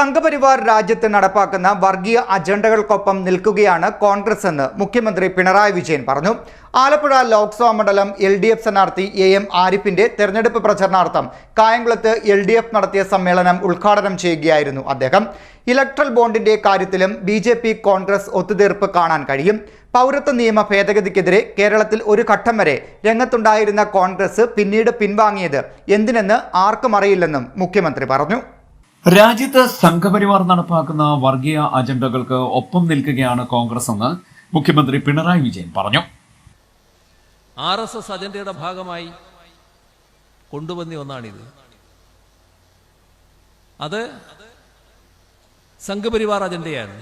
സംഘപരിവാർ രാജ്യത്ത് നടപ്പാക്കുന്ന വർഗീയ അജണ്ടകൾക്കൊപ്പം നിൽക്കുകയാണ് കോൺഗ്രസ് എന്ന് മുഖ്യമന്ത്രി പിണറായി വിജയൻ പറഞ്ഞു. ആലപ്പുഴ ലോക്സഭാ മണ്ഡലം എൽ ഡി എഫ് സ്ഥാനാർത്ഥി എ എം ആരിഫിന്റെ തെരഞ്ഞെടുപ്പ് പ്രചരണാർത്ഥം കായംകുളത്ത് എൽ ഡി എഫ് നടത്തിയ സമ്മേളനം ഉദ്ഘാടനം ചെയ്യുകയായിരുന്നു അദ്ദേഹം. ഇലക്ട്രൽ ബോണ്ടിന്റെ കാര്യത്തിലും ബി ജെ പി കോൺഗ്രസ് ഒത്തുതീർപ്പ് കാണാൻ കഴിയും. പൗരത്വ നിയമ ഭേദഗതിക്കെതിരെ കേരളത്തിൽ ഒരു ഘട്ടം വരെ രംഗത്തുണ്ടായിരുന്ന കോൺഗ്രസ് പിന്നീട് പിൻവാങ്ങിയത് എന്തിനെന്ന് ആർക്കും അറിയില്ലെന്നും മുഖ്യമന്ത്രി പറഞ്ഞു. രാജ്യത്ത് സംഘപരിവാർ നടപ്പാക്കുന്ന വർഗീയ അജണ്ടകൾക്ക് ഒപ്പം നിൽക്കുകയാണ് കോൺഗ്രസ് എന്ന് മുഖ്യമന്ത്രി പിണറായി വിജയൻ പറഞ്ഞു. ആർ എസ് എസ് അജണ്ടയുടെ ഭാഗമായി കൊണ്ടുവന്ന ഒന്നാണിത്. അത് സംഘപരിവാർ അജണ്ടയാണ്.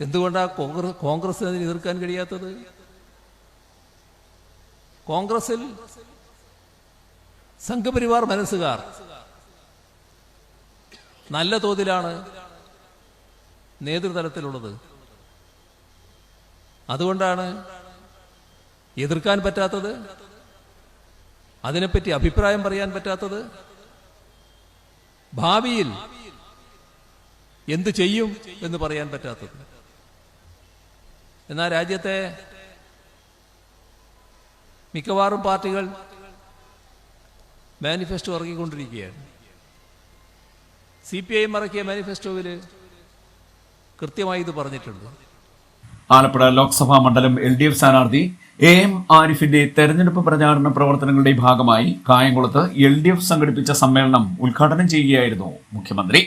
എന്തുകൊണ്ടാണ് കോൺഗ്രസ് കോൺഗ്രസിന് അതിന് എതിർക്കാൻ കഴിയാത്തത്? കോൺഗ്രസിൽ സംഘപരിവാർ മനസ്സുകാർ നല്ല തോതിലാണ് നേതൃതലത്തിലുള്ളത്. അതുകൊണ്ടാണ് എതിർക്കാൻ പറ്റാത്തത് അതിനെപ്പറ്റി അഭിപ്രായം പറയാൻ പറ്റാത്തത്. ഭാവിയിൽ എന്ത് ചെയ്യും എന്ന് പറയാൻ പറ്റാത്തത്. എന്നാൽ രാജ്യത്തെ മിക്കവാറും പാർട്ടികൾ മാനിഫെസ്റ്റോ ഇറക്കിക്കൊണ്ടിരിക്കുകയാണ് സി പി ഐ എം ഇറക്കിയ മാനിഫെസ്റ്റോയിൽ കൃത്യമായി ഇത് പറഞ്ഞിട്ടുണ്ട്. ആലപ്പുഴ ലോക്സഭാ മണ്ഡലം എൽ ഡി എഫ് സ്ഥാനാർത്ഥി എ എം ആരിഫിന്റെ തെരഞ്ഞെടുപ്പ് പ്രചാരണ പ്രവർത്തനങ്ങളുടെ ഭാഗമായി കായംകുളത്ത് എൽ ഡി എഫ് സംഘടിപ്പിച്ച സമ്മേളനം ഉദ്ഘാടനം ചെയ്യുകയായിരുന്നു മുഖ്യമന്ത്രി.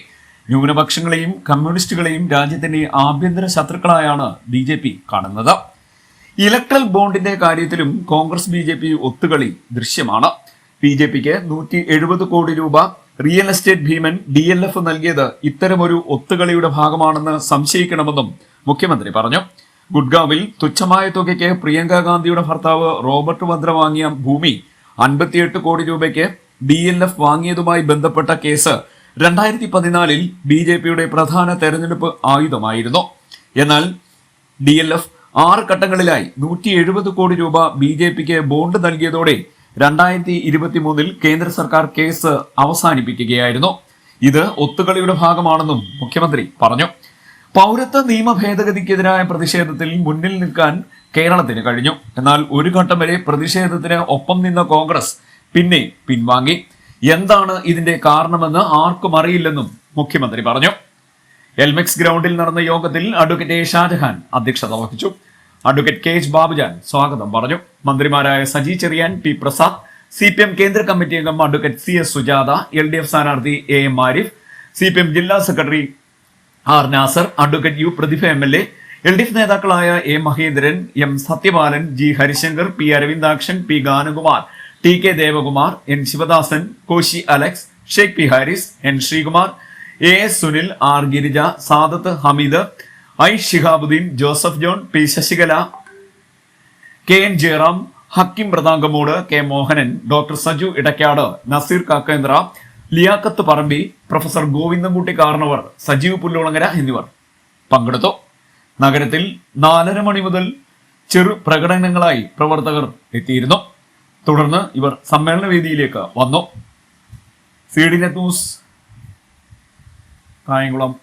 ന്യൂനപക്ഷങ്ങളെയും കമ്മ്യൂണിസ്റ്റുകളെയും രാജ്യത്തിന്റെ ആഭ്യന്തര ശത്രുക്കളായാണ് ബി ജെ പി കാണുന്നത്. ഇലക്ട്രൽ ബോണ്ടിന്റെ കാര്യത്തിലും കോൺഗ്രസ് ബി ജെ പി ഒത്തുകളി ദൃശ്യമാണ്. ബി ജെ പിക്ക് നൂറ്റി എഴുപത് കോടി രൂപ റിയൽ എസ്റ്റേറ്റ് ഭീമൻ ഡി എൽ എഫ് നൽകിയത് ഇത്തരമൊരു ഒത്തുകളിയുടെ ഭാഗമാണെന്ന് സംശയിക്കണമെന്നും മുഖ്യമന്ത്രി പറഞ്ഞു. ഗുഡ്ഗാവിൽ തുച്ഛമായ തുകയ്ക്ക് പ്രിയങ്ക ഗാന്ധിയുടെ ഭർത്താവ് റോബർട്ട് വദ്ര വാങ്ങിയ ഭൂമി അൻപത്തിയെട്ട് കോടി രൂപയ്ക്ക് ഡി എൽ എഫ് വാങ്ങിയതുമായി ബന്ധപ്പെട്ട കേസ് രണ്ടായിരത്തി പതിനാലിൽ ബി ജെ പിയുടെ പ്രധാന തെരഞ്ഞെടുപ്പ് ആയുധമായിരുന്നു. എന്നാൽ ഡി എൽ എഫ് ആറ് ഘട്ടങ്ങളിലായി നൂറ്റി എഴുപത് കോടി രൂപ ബി ജെ പിക്ക് ബോണ്ട് നൽകിയതോടെ രണ്ടായിരത്തി ഇരുപത്തി മൂന്നിൽ കേന്ദ്ര സർക്കാർ കേസ് അവസാനിപ്പിക്കുകയായിരുന്നു. ഇത് ഒത്തുകളിയുടെ ഭാഗമാണെന്നും മുഖ്യമന്ത്രി പറഞ്ഞു. പൗരത്വ നിയമ ഭേദഗതിക്കെതിരായ പ്രതിഷേധത്തിൽ മുന്നിൽ നിൽക്കാൻ കേരളത്തിന് കഴിഞ്ഞു. എന്നാൽ ഒരു ഘട്ടം വരെ പ്രതിഷേധത്തിന് ഒപ്പം നിന്ന കോൺഗ്രസ് പിന്നെ പിൻവാങ്ങി. എന്താണ് ഇതിന്റെ കാരണമെന്ന് ആർക്കും അറിയില്ലെന്നും മുഖ്യമന്ത്രി പറഞ്ഞു. എൽമെക്സ് ഗ്രൗണ്ടിൽ നടന്ന യോഗത്തിൽ അഡ്വക്കേറ്റ് ഷാജഹാൻ അധ്യക്ഷത വഹിച്ചു. അഡ്വക്കേറ്റ് കെ എച്ച് ബാബുജാൻ സ്വാഗതം. പറഞ്ഞു. മന്ത്രിമാരായ Saji Cheriyan P Prasad C P M കേന്ദ്ര കമ്മിറ്റി അംഗം advocate C S Sujatha L D F സ്ഥാനാർത്ഥി A M Arif C P M ജില്ലാ secretary R Nasar advocate U Prathibha M L A L D F നേതാക്കളായ A Mahendran M Sathyapalan G Harishankar P Aravindakshan P Ganakumar T K Devakumar N Sivadasan Koshy Alex Sheikh P Haris N Sreekumar A S Sunil R Girija Sadath Hameed I Shihabuddin Joseph John P Sasikala K N Jayaram Hakkim Prathangamoodu K Mohanan doctor Saju Edakkad Nazeer Kakkendra Liyakkath Parambi professor Govindankutty Karnavar Sajeev Pullulangara എന്നിവർ പങ്കെടുത്തു. നഗരത്തിൽ നാലര മണി മുതൽ ചെറു പ്രകടനങ്ങളായി പ്രവർത്തകർ എത്തിയിരുന്നു. തുടർന്ന് ഇവർ സമ്മേളന വേദിയിലേക്ക് വന്നു. C D net news Kayamkulam.